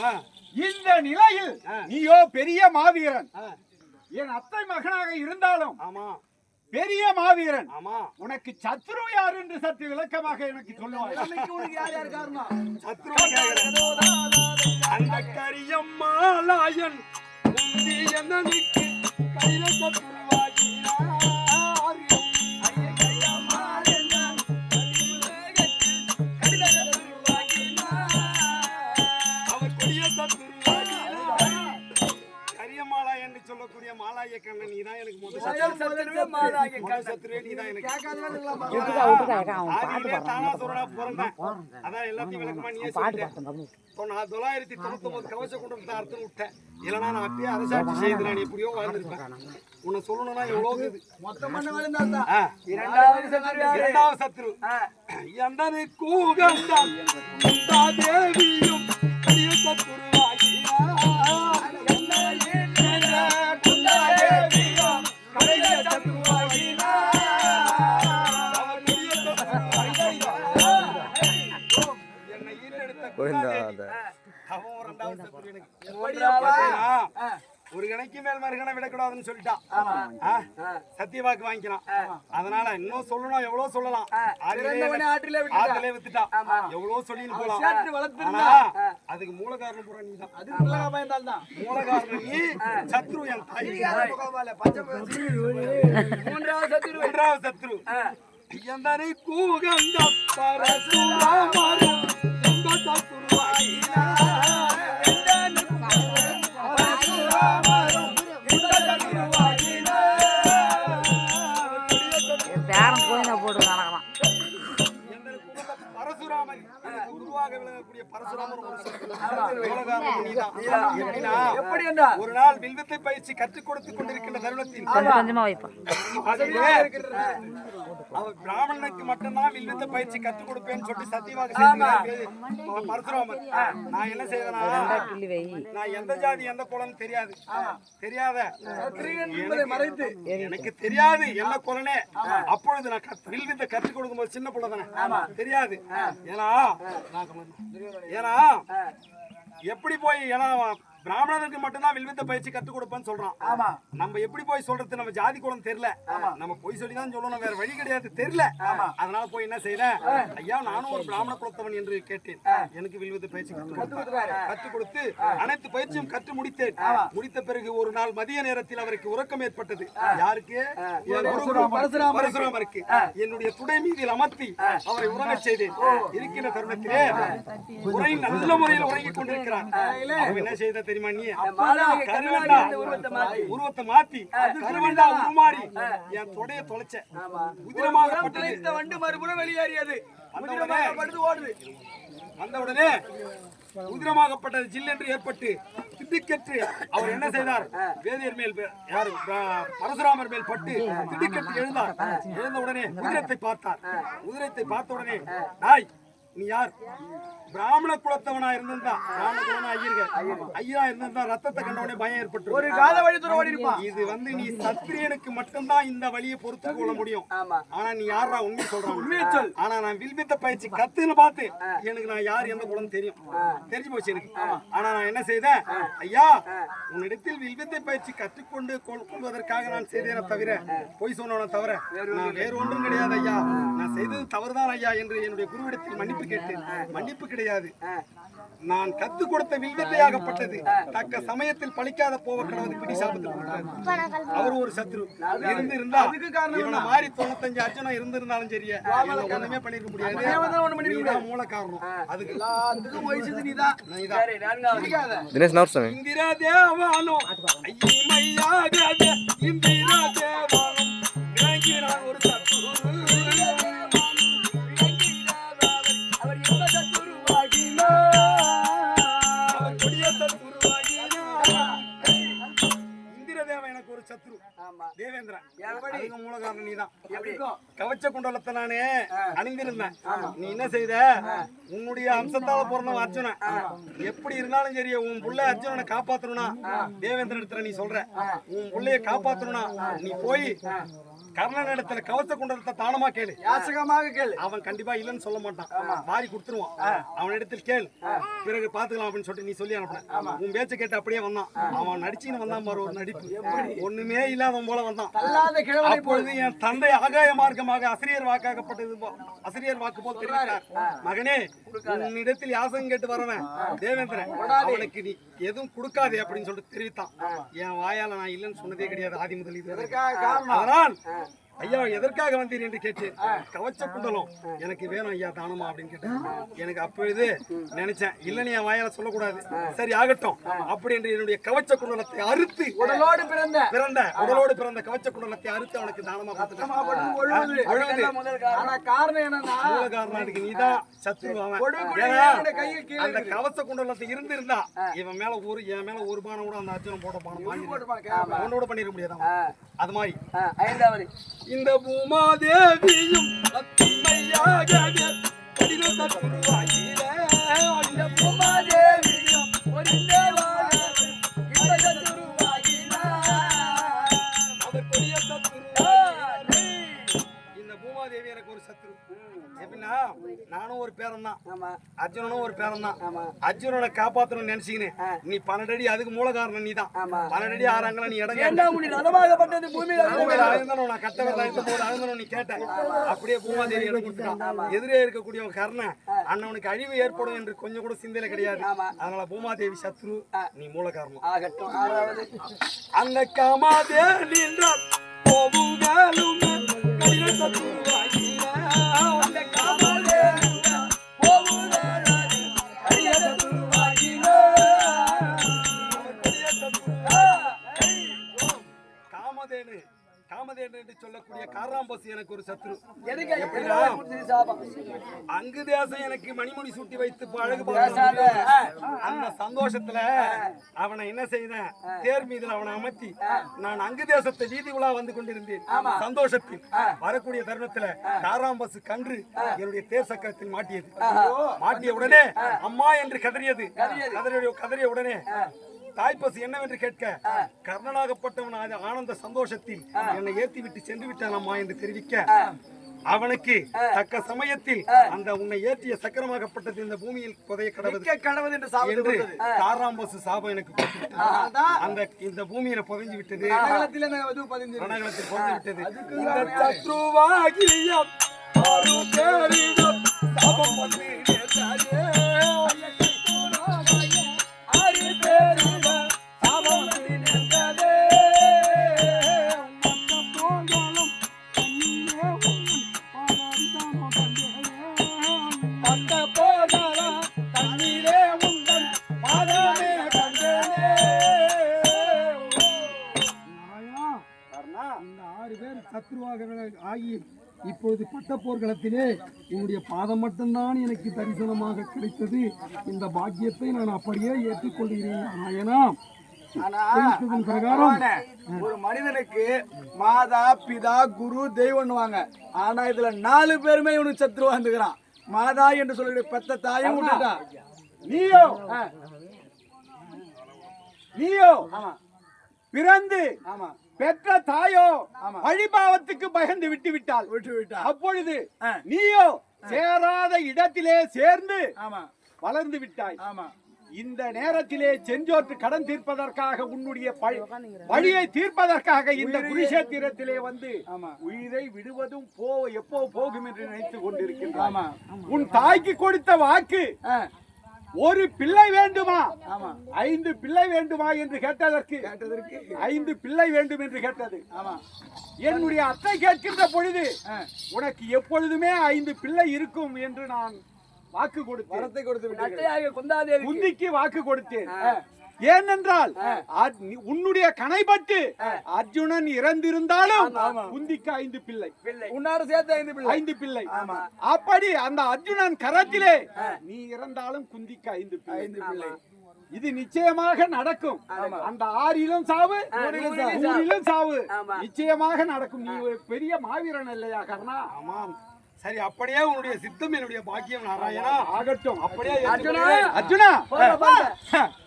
ஆ, இந்த நிலையில். நீயோ பெரிய மாவீரன். என் அத்தை மகனாக இருந்தாலும் ஆமா. பெரிய மாவீரன். ஆமா. உனக்கு சத்ரு யார் என்று சற்று விளக்கமாக எனக்கு சொல்லுவாய். சத்ருவ கேக்குறேன். அந்த கரியம்மாலாயன் உந்தி என்னனுக்கு கையில சத்ருவாகினார். முதல் சத்ரு. முதல் சத்ருவே நீதான் எனக்கு ஆதியிலே தானா சொல்றா பிறந்தேன். அதான் எல்லாத்தையும் விளக்கமா நீயே சொல்லிட்ட. இப்போ நான் தொள்ளாயிரத்தி தொண்ணூத்தி ஒன்பது கவச குண்டத்தை அறுத்து விட்டேன். இல்லைன்னா நான் அப்பயே அரசாட்சி செய்து நான் எப்படியோ வாழ்ந்திருப்பேன் உன்னை சொல்லணும்னா இது. இரண்டாவது சத்ரு எந்தனை கூகந்தான். குந்தா தேவியும் கடிய அவன் ஒரு ரெண்டாவது சத்ரு எனக்கு. பார்த்தீங்களா? ஒரு கணக்கு மேல் மறுகணம் விடக்கூடாதுன்னு சொல்லிட்டான்? சத்தியவாக்கு வாங்கிக்கலாம் அதனால இன்னும் சொல்லணும் எவ்வளவு சொல்லலாம்? ஆத்திலே வித்துட்டான் எவ்வளவு சொல்லின்னு போலாம். அதுக்கு மூல காரணம் பூரா நீதான். மூல காரணம் நீ சத்ரு என் தாய். மூன்றாவது சத்ரு. எந்தனை கூகந்த பரசுராமரும். பேரம் கோயிலை போட்டு நடக்கலாம் பரசுராமன் குருவாக விளங்கக்கூடிய பரசுராமர் நீதான். எப்படின்னா, ஒரு நாள் வில்வித்தை பயிற்சி கற்றுக் கொடுத்துக் கொண்டிருக்கின்ற தருணத்தில் கொஞ்சம் அவர் பிராமணனுக்கு மட்டும்தான் வில்வித்த பயிற்சி கற்றுக் கொடுப்பேன்னு சொல்லி செய்திருக்கிறார். பரசுராமர் நான் என்ன செய்வேனா? நான் எந்த ஜாதி எந்த குலம்னு தெரியாது. தெரியாத. எனக்கு- எனக்கு தெரியாது என்ன குலனே அப்பொழுது நான் வில்வித்தை கற்றுக் கொடுக்கும்போது சின்ன பிள்ளை தானே. தெரியாது. ஏன்னா ஏன்னா எப்படி போய் ஏன்னா பிராமணருக்கு மட்டும்தான் வில்வித்த பயிற்சி கற்றுக் கொடுப்பேன்னு சொல்றான். நம்ம எப்படி போய் சொல்றது? நம்ம ஜாதி குலம் தெரியல. நம்ம போய் சொல்லி தான் சொல்லணும் வேற வழி கிடையாது தெரியல. அதனால போய் என்ன செய்யறேன் ஐயா நானும் ஒரு பிராமண குலத்தவன் என்று கேட்டேன். எனக்கு வில்வித்த பயிற்சி கற்றுக் கொடுத்து அனைத்து பயிற்சியும் கற்று முடித்தேன். முடித்த பிறகு ஒரு நாள் மதிய நேரத்தில் அவருக்கு உறக்கம் ஏற்பட்டது. யாருக்கு? பரசுராமருக்கு. என்னுடைய துடை மீதில் அமர்த்தி அவரை உறங்கச் செய்தேன். இருக்கின்ற தருணத்திலே உரை நல்ல முறையில் உறங்கிக் கொண்டிருக்கிறார். என்ன செய்த தெரியுமா நீ? உருவத்தை மாத்தி. கருவண்டா. உருமாறி. என் தொடைய தொலைச்ச. வண்டு மறுபுறம் வெளியேறியது. வந்த உடனே படுத்து ஓடுது. வந்த உடனே உதிரமாகப்பட்டது ஜில் என்று ஏற்பட்டு திடுக்கெட்டு அவர் என்ன செய்தார்? வேதியர் மேல் யாரு? பரசுராமர் மேல் பட்டு திடுக்கெட்டு எழுந்தார். எழுந்த உடனே உதிரத்தை பார்த்தார். உதிரத்தை பார்த்த உடனே நாய் நீ யார்? பிராமண குலத்தவனா இருந்திருந்தா பிராமண குலனா ஐயர்கள் ஐயா இருந்திருந்தா ரத்தத்தை கண்ட உடனே பயம் ஏற்பட்டு ஒரு கால வழி தூரம் ஓடி இருப்பான் இது வந்து நீ சத்திரியனுக்கு மட்டும்தான் இந்த வழியை பொறுத்து கொள்ள முடியும். ஆனா நீ யாரா உண்மை சொல்றான் ஆனா நான் வில்வித்த பயிற்சி கத்துன்னு பார்த்து எனக்கு நான் யார் எந்த குலம் தெரியும். தெரிஞ்சு போச்சு எனக்கு. ஆனா நான் என்ன செய்தேன்? ஐயா உன்னிடத்தில் வில்வித்தை பயிற்சி கற்றுக்கொண்டு கொள்- கொள்வதற்காக நான் செய்தேனே தவிர பொய் சொன்னவன தவிர நான் வேறு ஒன்றும் கிடையாது ஐயா. நான் செய்தது தவறுதான் ஐயா என்று என்னுடைய குருவிடத்தில் மன்னிப்பு கேட்டேன். மன்னிப்பு கிடையாது. நான் கத்துக் கொடுத்த வில்வித்தையாகப்பட்டது. தக்க சமயத்தில் பழிக்காத போவ கடவுள் பிடி சாபத்தில். அவர் ஒரு சத்ரு. இருந்து இருந்தா இவனை மாதிரி தொண்ணூத்தஞ்சு அர்ஜுனம் இருந்திருந்தாலும் சரியா ஒண்ணுமே பண்ணிருக்க முடியாது. மூல காரணம். அதுக்கு தினேஷ் நவர்சாமி இந்திரா தேவானோ ஐயமையாக கவச்ச குண்டலத்தை நானே அணிந்திருந்தேன். நீ என்ன செய்த? உன்னுடைய அம்சத்தால பிறந்தவன் அர்ஜுனன் எப்படி இருந்தாலும் சரி உன் புள்ள அர்ஜுனனை காப்பாத்தணும்னா தேவேந்திரன் நீ சொல்ற. உன் புள்ளைய காப்பாத்தணும்னா நீ போய் கர்ணனிடத்துல கவச குண்டலத்தை தானமா கேளு. யாசகமாக கேளு. அவன் கண்டிப்பா இல்லைன்னு சொல்ல மாட்டான். மாறி கொடுத்துருவான். அவன் இடத்தில் கேள். பிறகு பாத்துக்கலாம் அப்படின்னு சொல்லிட்டு நீ சொல்லி அனுப்புன. உன் பேச்ச கேட்டு அப்படியே வந்தான். அவன் நடிச்சுன்னு வந்தான் பாரு ஒரு நடிப்பு. ஒண்ணுமே இல்லாதவன் போல வந்தான். அப்பொழுது என் தந்தை ஆகாய மார்க்கமாக ஆசிரியர் வாக்காகப்பட்டது போ- ஆசிரியர் வாக்கு போல் தெரிவித்தார். மகனே உன்னிடத்தில் யாசகம் கேட்டு வரவன் தேவேந்திரன். அவனுக்கு நீ எதுவும் கொடுக்காதே அப்படின்னு சொல்லிட்டு தெரிவித்தான். என் வாயால நான் இல்லைன்னு சொன்னதே கிடையாது ஆதி முதல் இது அதனால் ஐயா எதற்காக வந்தீர் என்று கேட்டேன். கவச்ச குண்டலம். எனக்கு வேணும் ஐயா தானமா அப்படின்னு கேட்டேன். எனக்கு அப்பொழுது நினைச்சேன். இல்லைன்னு என் வாயால சொல்லக்கூடாது. சரி ஆகட்டும். அப்படி என்று என்னுடைய கவச்ச குண்டலத்தை அறுத்து உடலோடு பிறந்த. பிறந்த உடலோடு பிறந்த கவச்ச குண்டலத்தை அறுத்து அவனுக்கு தானமா கொடுத்துட்டேன். நீதான் சத்ரு அந்த கவச குண்டலத்தை இருந்திருந்தா இவன் மேல ஒரு என் மேல ஒரு பானம் கூட அந்த அர்ஜுனன் போட்ட பானம். ஒன்னோட பண்ணிருக்க முடியாது. அது மாதிரி. ஐந்தாவது. இந்த பூமாதேவியும் அத்திமையாகவே கடின நானும் ஒரு பேரன் தான் அர்ஜுனனும் ஒரு பேரன் தான் அர்ஜுனனை காப்பாத்தணும்னு நினைச்சுக்கினேன் நீ பன்னெண்டு அடி அதுக்கு மூல காரணம் நீ தான். பன்னெண்டு அடி ஆறாங்களா நீ இடம் நலமாகப்பட்டது பூமியில் அழுந்தனும் நான் கட்ட வரலாம் போது அழுந்தனும் நீ கேட்ட. அப்படியே பூமாதேவி இடம் கொடுத்துட்டான். எதிரே இருக்கக்கூடியவன் கர்ணன் அண்ணனுக்கு அழிவு ஏற்படும் என்று கொஞ்சம் கூட சிந்தையில கிடையாது. அதனால பூமாதேவி சத்ரு நீ மூல காரணம் அந்த காமாதே நின்றார் போவுகாலும் கடின காமதேனு காமதேனு என்று சொல்லக்கூடிய காராம்பசு எனக்கு ஒரு சத்ரு. அங்கு தேசம் எனக்கு மணிமுடி சூட்டி வைத்து பேசாத. அந்த சந்தோஷத்துல அவனை என்ன செய்தேன்? தேர் மீதுல அவனை அமர்த்தி நான் அங்கு தேசத்தை வீதி உலா வந்து கொண்டிருந்தேன். சந்தோஷத்தில் வரக்கூடிய தருணத்துல காராம்பசு கன்று என்னுடைய தேர் சக்கரத்தில் மாட்டியது. மாட்டிய உடனே அம்மா என்று கதறியது. கதறிய கதறிய உடனே தாய்ப்பசு என்னவென்று கேட்க கர்ணனாகப்பட்டவன் ஆனந்த சந்தோஷத்தில் என்னை ஏத்தி விட்டு சென்று விட்டான் அம்மா என்று தெரிவிக்க அவனுக்கு தக்க சமயத்தில் அந்த உன்னை ஏற்றிய சக்கரமாகப்பட்டது இந்த பூமியில் புதைய கடவுது கடவுள் என்று சாபம் என்று கொடுத்தது. காராம்பசு சாபம் எனக்கு அந்த இந்த பூமியில புதைஞ்சு விட்டது பதிஞ்சு விட்டது சத்ருவாகியம். சாபம் வந்து ஆறு பேர் சத்ருவாக ஆகி இப்பொழுது பட்ட போர்க்களத்திலே உன்னுடைய பாதம் மட்டும்தான் எனக்கு தரிசனமாக கிடைத்தது. இந்த பாக்கியத்தை நான் அப்படியே ஏற்றுக்கொள்கிறேன் தெரிவித்ததன் பிரகாரம் ஒரு மனிதனுக்கு மாதா பிதா குரு தெய்வம்னுவாங்க ஆனா இதுல நாலு பேருமே இவனுக்கு சத்ருவா இருந்துக்கிறான். மாதா என்று சொல்லக்கூடிய பெத்த தாயும் விட்டுட்டான் நீயோ. நீயோ. ஆமா. பிறந்து. ஆமா. பெற்ற தாயோ ஆமா. அழிபாவத்துக்கு பயந்து விட்டு விட்டாள். விட்டு விட்டா அப்பொழுது. நீயோ சேராத இடத்திலே சேர்ந்து வளர்ந்து விட்டாய். ஆமா. இந்த நேரத்திலே செஞ்சோற்று கடன் தீர்ப்பதற்காக உன்னுடைய வழியை தீர்ப்பதற்காக இந்த குருஷேத்திரத்திலே வந்து. உயிரை விடுவதும் போ எப்போ போகும் என்று நினைத்துக் கொண்டிருக்கின்றாய். ஆமா. உன் தாய்க்கு கொடுத்த வாக்கு ஒரு பிள்ளை வேண்டுமா? ஐந்து பிள்ளை வேண்டுமா என்று கேட்டதற்கு? கேட்டதற்கு? ஐந்து பிள்ளை வேண்டும் என்று கேட்டது. என்னுடைய அத்தை கேட்கின்ற பொழுது உனக்கு எப்பொழுதுமே ஐந்து பிள்ளை இருக்கும் என்று நான் வாக்கு கொடுத்தேன். குந்திக்கு வாக்கு கொடுத்தேன். ஏனென்றால் உன்னுடைய கணைப்பட்டு அர்ஜுனன் இறந்திருந்தாலும் குந்திக்கு ஐந்து பிள்ளை. உன்னாட சேர்த்து ஐந்து பிள்ளை. ஐந்து பிள்ளை. அப்படி அந்த அர்ஜுனன் கரத்திலே நீ இறந்தாலும் குந்திக்கு ஐந்து பிள்ளை. ஐந்து பிள்ளை. இது நிச்சயமாக நடக்கும். அந்த ஆறிலும் சாவு சாவு. நிச்சயமாக நடக்கும். நீ ஒரு பெரிய மாவீரன் இல்லையா கர்ணா? ஆமாம். சரி அப்படியே உன்னுடைய சித்தம் என்னுடைய பாக்கியம் நாராயணா ஆகட்டும் அப்படியே அர்ஜுனா! அர்ஜுனா.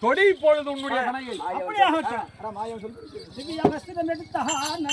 தொடி இப்பொழுது உன்னுடைய அப்படியே ஆகட்டும். மாயம் சொல்லு. திவ்ய வஸ்திரம் எடுத்தான்